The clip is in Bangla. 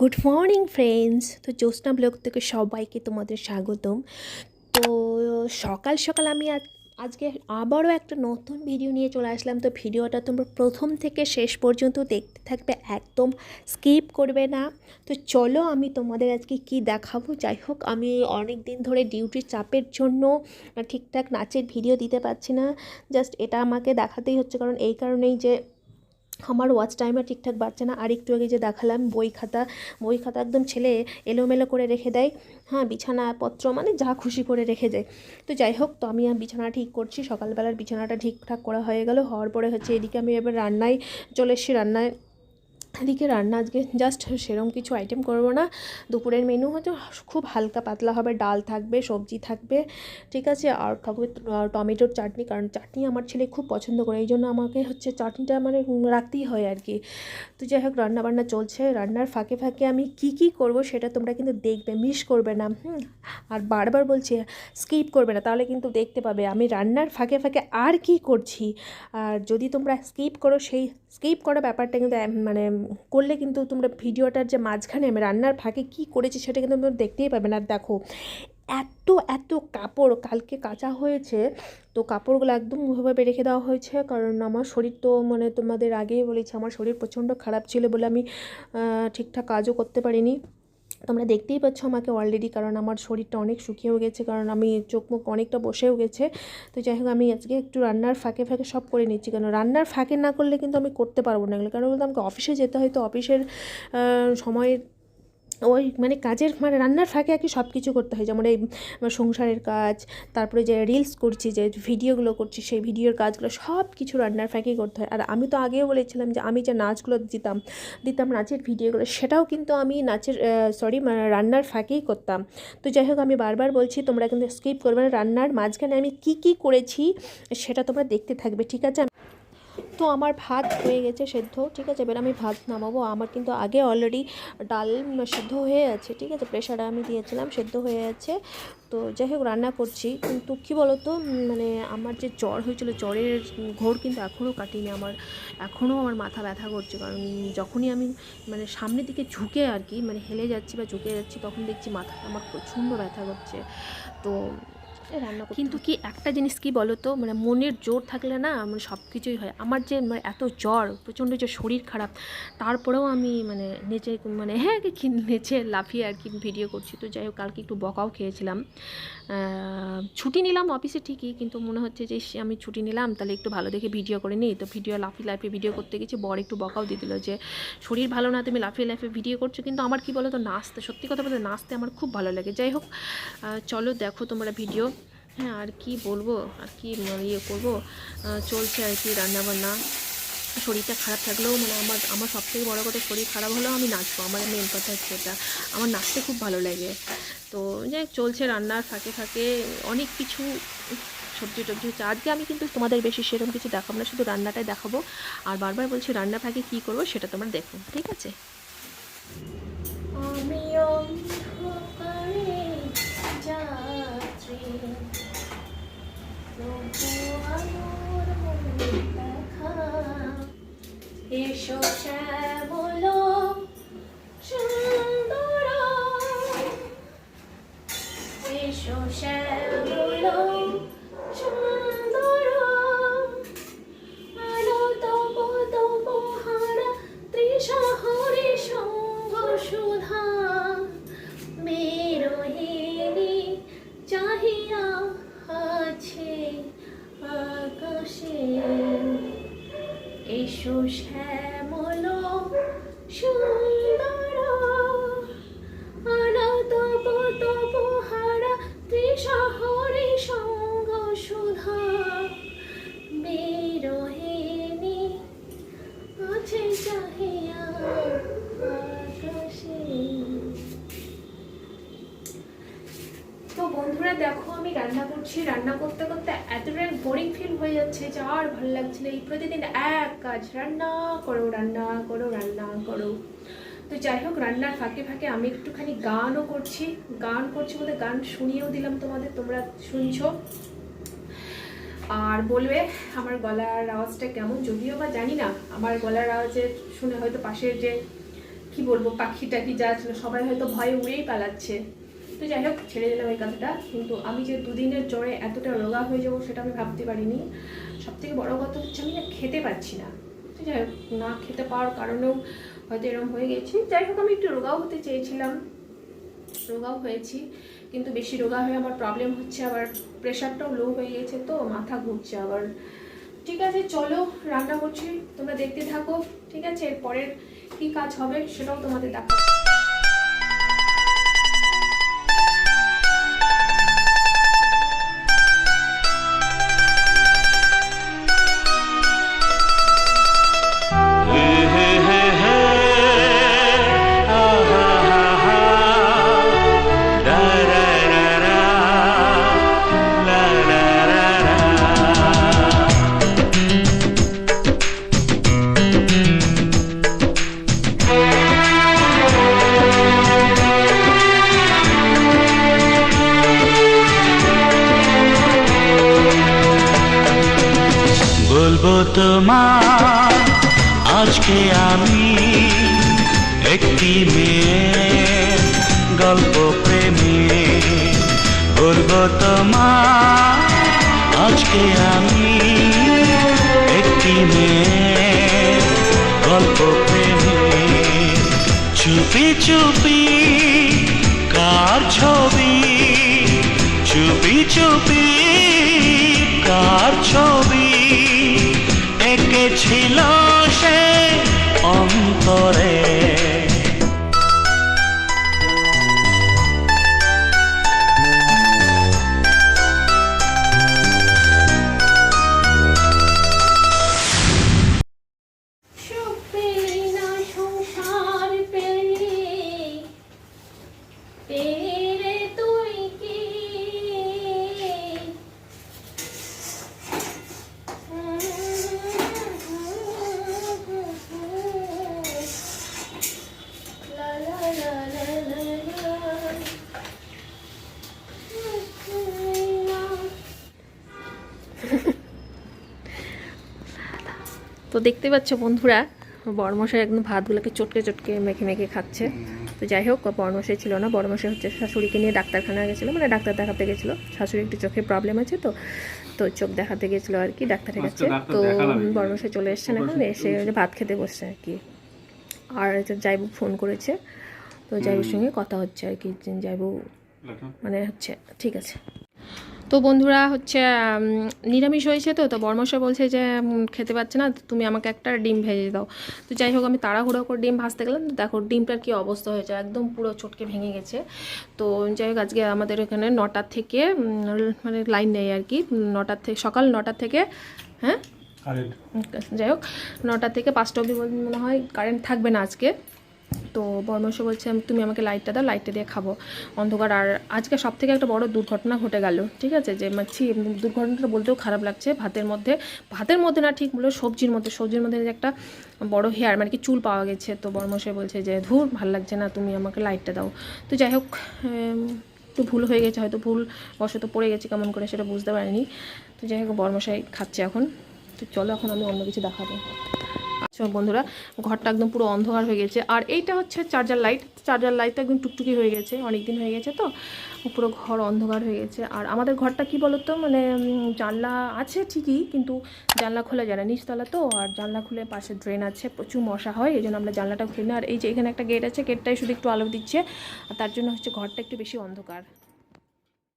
Good morning friends. তো জ্যোৎস্না ব্লগ থেকে সবাইকে তোমাদের স্বাগতম। তো সকাল সকাল আমি আজ, আজকে আবারও একটা নতুন ভিডিও নিয়ে চলে আসলাম। তো ভিডিওটা তোমরা প্রথম থেকে শেষ পর্যন্ত দেখতে থাকবে, একদম স্কিপ করবে না। তো চলো আমি তোমাদের আজকে কি দেখাবো? যাই হোক, আমি অনেক দিন ধরে ডিউটির চাপের জন্য ঠিকঠাক নাচের ভিডিও দিতে পারছি না। জাস্ট এটা আমাকে দেখাতেই হচ্ছে। কারণ এই কারণেই যে আমার ওয়াচ টাইমে ঠিকঠাক বাড়ছে না। আর একটু আগে যে দেখালাম, বই খাতা বই খাতা একদম ছেলে এলোমেলো করে রেখে দেয়। হ্যাঁ বিছানাপত্র মানে যা খুশি করে রেখে দেয়। তো যাই হোক, তো আমি বিছানা ঠিক করছি। সকালবেলার বিছানাটা ঠিকঠাক করা হয়ে গেল। হওয়ার পরে হচ্ছে এদিকে আমি এবার রান্নায় চলে এসেছি। রান্নায় এদিকে রান্না আজকে জাস্ট সেরকম কিছু আইটেম করব না। দুপুরের মেনু হচ্ছে খুব হালকা পাতলা হবে, ডাল থাকবে, সবজি থাকবে, ঠিক আছে? আর থাকবে টমেটোর চাটনি, কারণ চাটনি আমার ছেলে খুব পছন্দ করে, এই জন্য আমাকে হচ্ছে চাটনিটা মানে রাখতেই হয় আর কি। তো যাই হোক রান্না বান্না চলছে। রান্নার ফাঁকে ফাঁকে আমি কি কি করব সেটা তোমরা কিন্তু দেখবে মিস করবে না আর বারবার বলছি স্কিপ করবে না, তাহলে কিন্তু দেখতে পাবে। আমি রান্নার ফাঁকে ফাঁকে আর কি করছি? আর যদি তোমরা স্কিপ করো সেই স্কিপ করা ব্যাপারটা কিন্তু মানে করলে কিন্তু তোমরা ভিডিওটার যে মাঝখানে আমি রান্নার ফাঁকে কী করেছি সেটা কিন্তু তোমরা দেখতেই পাবে না। দেখো, এত এত কাপড় কালকে কাঁচা হয়েছে, তো কাপড়গুলো একদম ওইভাবে রেখে দেওয়া হয়েছে। কারণ আমার শরীর তো মানে তোমাদের আগেই বলেছি, আমার শরীর প্রচণ্ড খারাপ ছিল বলে আমি ঠিকঠাক কাজও করতে পারিনি। তোমরা দেখতেই পাচ্ছ আমাকে অলরেডি কারণ আমার শরীরটা অনেক শুকিয়েও গেছে কারণ আমি চোখ মুখ অনেকটা বসেও গেছে। তো যাই হোক আমি আজকে একটু রান্নার ফাঁকে ফাঁকে সব করে নিচ্ছি কেন রান্নার ফাঁকে না করলে কিন্তু আমি করতে পারব না এগুলো। কারণ বলতে আমাকে অফিসে যেতে হয় তো অফিসের আহ, সময় ওই মানে কাজের মানে রান্নার ফাঁকে আর কি সব কিছু করতে হয়। যেমন এই সংসারের কাজ, তারপরে যে রিলস করছি, যে ভিডিওগুলো করছি, সেই ভিডিওর কাজগুলো সব কিছু রান্নার ফাঁকেই করতে হয়। আর আমি তো আগেও বলেছিলাম যে আমি যে নাচগুলো দিতাম দিতাম নাচের ভিডিওগুলো, সেটাও কিন্তু আমি নাচের সরি রান্নার ফাঁকেই করতাম। তো যাই হোক, আমি বারবার বলছি, তোমরা কিন্তু স্কিপ করবে না। রান্নার মাঝখানে আমি কি কি করেছি, সেটা তোমরা দেখতে থাকবে, ঠিক আছে? তো আমার ভাত হয়ে গেছে সেদ্ধ, ঠিক আছে? এবার আমি ভাত নামাবো। আমার কিন্তু আগে অলরেডি ডাল সেদ্ধ হয়ে আছে, ঠিক আছে? প্রেশারে আমি দিয়েছিলাম, সেদ্ধ হয়ে আছে। তো যাই হোক, রান্না করছি। কিন্তু কী বলো তো মানে আমার যে জ্বর হয়েছিল, জ্বরের ঘোর কিন্তু এখনও কাটিনি আমার। এখনও আমার মাথা ব্যথা করছে। কারণ যখনই আমি মানে সামনের দিকে ঝুঁকে আর কি মানে হেলে যাচ্ছি বা ঝুঁকে যাচ্ছি, তখন দেখছি মাথা আমার প্রচণ্ড ব্যথা করছে। তো রান্না কিন্তু কি একটা জিনিস কি বলো তো মানে মনের জোর থাকলে না মানে সব কিছুই হয়। আমার যে মানে এত জ্বর প্রচণ্ড যে শরীর খারাপ তারপরেও আমি মানে নেচে মানে হ্যাঁ কি নেচে লাফিয়ে আর কি ভিডিও করছি। তো যাই হোক কালকে একটু বকাও খেয়েছিলাম। ছুটি নিলাম অফিসে ঠিকই কিন্তু মনে হচ্ছে যে আমি ছুটি নিলাম তাহলে একটু ভালো দেখে ভিডিও করে নিই। তো ভিডিও লাফিয়ে লাফিয়ে ভিডিও করতে গেছি বর একটু বকাও দিয়ে দিল যে শরীর ভালো না তুমি লাফিয়ে লাফিয়ে ভিডিও করছ। কিন্তু আমার কি বলো তো নাচতে সত্যি কথা বলতে নাচতে আমার খুব ভালো লাগে। যাই হোক চলো দেখো তোমরা ভিডিও। হ্যাঁ আর কি বলব? আর কি মানে ইয়ে করব? চলছে আর কি রান্নাবান্না। শরীরটা খারাপ থাকলেও মানে আমার আমার সব থেকে বড়ো কথা শরীর খারাপ হলেও আমি নাচবো। আমার মেন কথা হচ্ছে এটা। আমার নাচতে খুব ভালো লাগে। তো যাই চলছে রান্নার ফাঁকে ফাঁকে অনেক কিছু সবজি টবজি হচ্ছে। আজকে আমি কিন্তু তোমাদের বেশি সেরকম কিছু দেখাবো না, শুধু রান্নাটাই দেখাবো। আর বারবার বলছি রান্না ফাঁকে কী করব সেটা তোমরা দেখো, ঠিক আছে? আমি অন্ধকারে যাত্রী এসো শ্যামল বন্ধুরা, দেখো আমি রান্না করছি। রান্না করতে করতে এতটাই বোরিং ফিল হয়ে যাচ্ছে যে আর ভালো লাগছে না। এই প্রতিদিন এক কাজ, রান্না করো রান্না করো রান্না করো। তো যাই হোক, রান্নার ফাঁকে ফাঁকে আমি একটুখানি গানও করছি। গান করছি বলতে গান শুনিয়েও দিলাম তোমাদের, তোমরা শুনছো। আর বলবে, আমার গলার আওয়াজটা কেমন? যদিও বা জানি না, আমার গলার আওয়াজে শুনে হয়তো পাশের যে, কি বলব, পাখিটা কি যা সবাই হয়তো ভয়ে উড়েই পালাচ্ছে। তো যাই হোক, ছেড়ে দিলাম এই কথাটা। কিন্তু আমি যে দুদিনের জ্বরে এতটা রোগা হয়ে যাব সেটা আমি ভাবতে পারিনি। সব থেকে বড় কথা হচ্ছে আমি না খেতে পারছি না। তো যাই হোক, না খেতে পাওয়ার কারণেও হয়তো এরকম হয়ে গেছি। যাই হোক, আমি একটু রোগাও হতে চেয়েছিলাম। রোগাও হয়েছি। কিন্তু বেশি রোগা হয়ে আমার প্রবলেম হচ্ছে, আবার প্রেশারটাও লো হয়ে গেছে, তো মাথা ঘুরছে আবার। ঠিক আছে, চলো, রান্না করছি। তোমরা দেখতে থাকো, ঠিক আছে? এরপরের কি কাজ হবে সেটাও তোমাদের দেখাবো। তোমার। আজকে আমি একটি মেয়ে, গল্প প্রেমে বলব তোমার। আজকে আমি একটি মেয়ে, গল্প প্রেমে চুপি চুপি কার ছবি? চুপি চুপি কার ছবি? ছিল তো দেখতে পাচ্ছ বন্ধুরা বড়মশাই একদম ভাতগুলোকে চটকে চটকে মেখে মেখে খাচ্ছে। তো যাই হোক বড়মশাই ছিল না বড়মশাই হচ্ছে শাশুড়িকে নিয়ে ডাক্তারখানা গেছিল মানে ডাক্তার দেখাতে গেছিল। শাশুড়ি একটু চোখে প্রবলেম আছে তো তো চোখ দেখাতে গেছিল আর কি ডাক্তারের কাছে। তো বড়মশাই চলে এসছেন এখন এসে ভাত খেতে বসছে আর কি। আর যাইবু ফোন করেছে তো যাইবুর সঙ্গে কথা হচ্ছে আর কি যাইবু মানে হচ্ছে ঠিক আছে। তো বন্ধুরা হচ্ছে নিরামিষ হয়েছে তো তো বর্মশা বলছে যে খেতে পাচ্ছে না তুমি আমাকে একটা ডিম ভেজে দাও। তো যাই হোক আমি তাড়াহুড়ো করে ডিম ভাজতে গেলাম তো দেখো ডিমটার কি অবস্থা হয়েছে একদম পুরো চটকে ভেঙে গেছে। তো যাই হোক আজকে আমাদের এখানে নটার থেকে মানে লাইন নেই আর কি নটার থেকে সকাল নটার থেকে হ্যাঁ? যাই হোক নটা থেকে পাঁচটা অবধি মনে হয় কারেন্ট থাকবে না আজকে। তো বর্মশ বলছে, "আমি- তুমি আমাকে লাইটটা দাও লাইটটা দিয়ে খাব। অন্ধকার, আর আজকে সব থেকে একটা বড় দুর্ঘটনা ঘটে গেল, ঠিক আছে? যে মাছি দুর্ঘটনাটা বলতেও খারাপ লাগছে। ভাতের মধ্যে ভাতের মধ্যে না ঠিক বলে সবজির মধ্যে সবজির মধ্যে একটা বড় হেয়ার মানে কি চুল পাওয়া গেছে। তো বর্মশাই বলছে যে, ধুর, ভালো লাগছে না, তুমি আমাকে লাইটটা দাও। তো যাই হোক একটু ভুল হয়ে গেছে, হয়তো ভুল বশত পড়ে গেছে কেমন করে সেটা বুঝতে পারিনি। তো যাই হোক, বর্মশাই খাচ্ছে এখন। তো চলো, এখন আমি অন্য কিছু দেখাবো। বন্ধুরা, ঘরটা একদম পুরো অন্ধকার হয়ে গেছে। আর এইটা হচ্ছে চার্জার লাইট। চার্জার লাইট একদম টুকটুকি হয়ে গেছে অনেক দিন হয়ে গেছে তো। পুরো ঘর অন্ধকার হয়ে গেছে। আর আমাদের ঘরটা কি বলতো মানে জানলা আছে ঠিকই, কিন্তু জানলা খোলা যায় না, নিচতলা তো। আর জানলা খুলে পাশে ড্রেন আছে, প্রচুর মশা হয় এই জন্য আমরা জানলাটা খুলি না। আর এই যে এখানে একটা গেট আছে গেটটাই শুধু একটু আলো দিচ্ছে। আর তার জন্য হচ্ছে ঘরটা একটু বেশি অন্ধকার।